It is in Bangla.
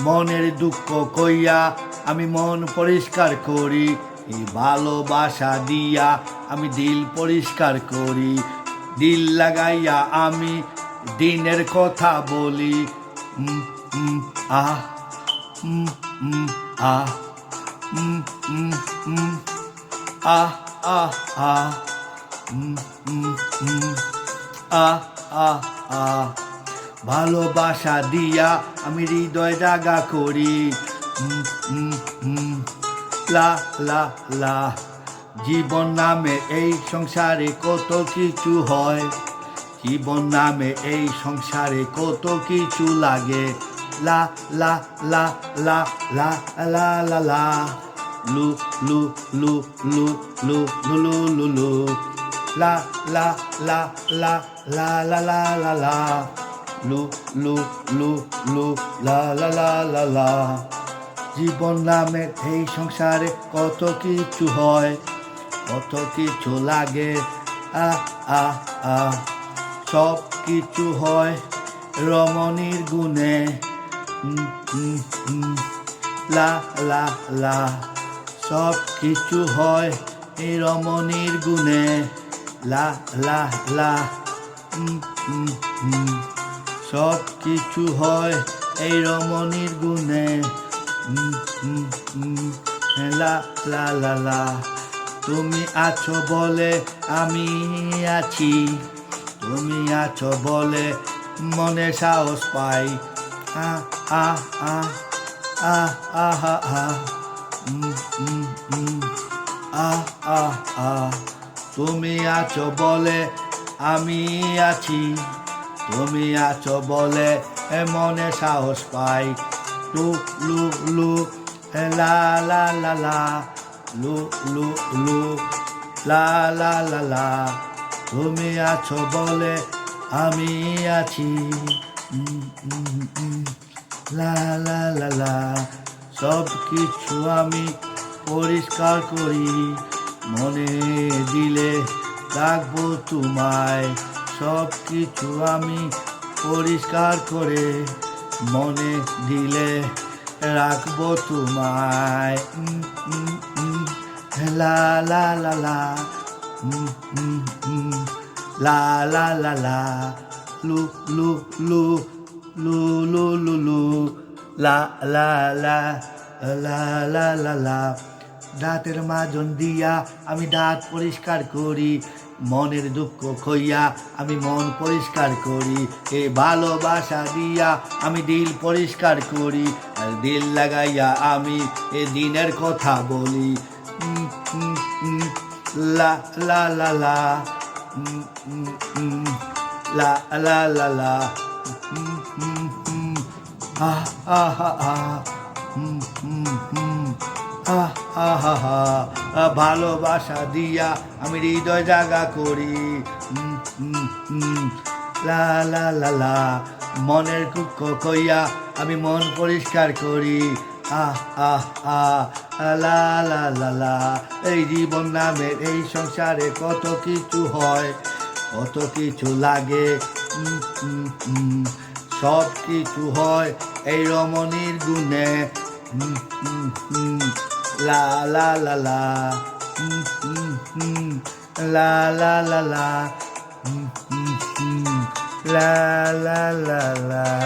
মনের দুঃখ কইয়া আমি মন পরিষ্কার করি, এই ভালোবাসা দিয়া আমি দিল পরিষ্কার করি। দিল লাগাইয়া আমি দিনের কথা বলি আহ আহ আহ আহ আহ আহ আহ আহ। ভালোবাসা দিয়া আমি হৃদয় জাগা করি লা লা লা জীবন নামে এই সংসারে কত কিছু হয় জীবন নামে এই সংসারে কত কিছু লাগে লা লা লা লা লা লা লা লা লু লু লু লু লু লু লু লু লু লা লা লা লা লা লা লা লা লা লু লু লু লু লা লা লা লা লা জীবন নামে এই সংসারে কত কিছু হয় কত কিছু লাগে আ আ আ। সব কিছু হয় রমণীর গুণে। লা লা লা। সব কিছু হয় এই রমণীর গুণে। লা লা লা। উম, উম, উম, সব কিছু হয় এই রমণীর গুণে। লা লা লা লা। তুমি আছো বলে আমি আছি। তুমি আছো বলে মনে সাহস পাই। আ আ হা হা। আ আ। তুমি আছো বলে আমি আছি। তুমি আছো বলে মনে সাহস পাই। লু লু লু লা লা লা লা, লু লু লু, লা লা লা লা। তুমি আছো বলে আমি আছি। লা লা লা লা, সব কিছু আমি পরিষ্কার করি। মনে দিলে রাখব তোমায়। সব কিছু আমি পরিষ্কার করে মনে দিলে রাখব তোমায়। লা লা লা লা লা লা লা। লা, লু লু লু লু লু লু। লু, লা লা লা লা লা লা। দাঁতের মাজন দিয়া আমি দাঁত পরিষ্কার করি, মনের দুঃখ খইয়া আমি মন পরিষ্কার করি। এ ভালোবাসা দিয়া আমি দিল পরিষ্কার করি, আর দিল লাগাইয়া আমি এ দিনের কথা বলি। লা লা লা লা লা হুম আহ আহ আহ ভালোবাসা দিয়া আমি হৃদয় জাগা করি। লা লা মনের দুঃখ কইয়া আমি মন পরিষ্কার করি। আহ আহ আহ লা লা, এই জীবন নামের এই সংসারে কত কিছু হয়, কত কিছু লাগে। সব কিছু হয় এই রমণীর গুণে। La la la la. Mm, mm, mm. La la la la. Mm, mm, mm. La la la la.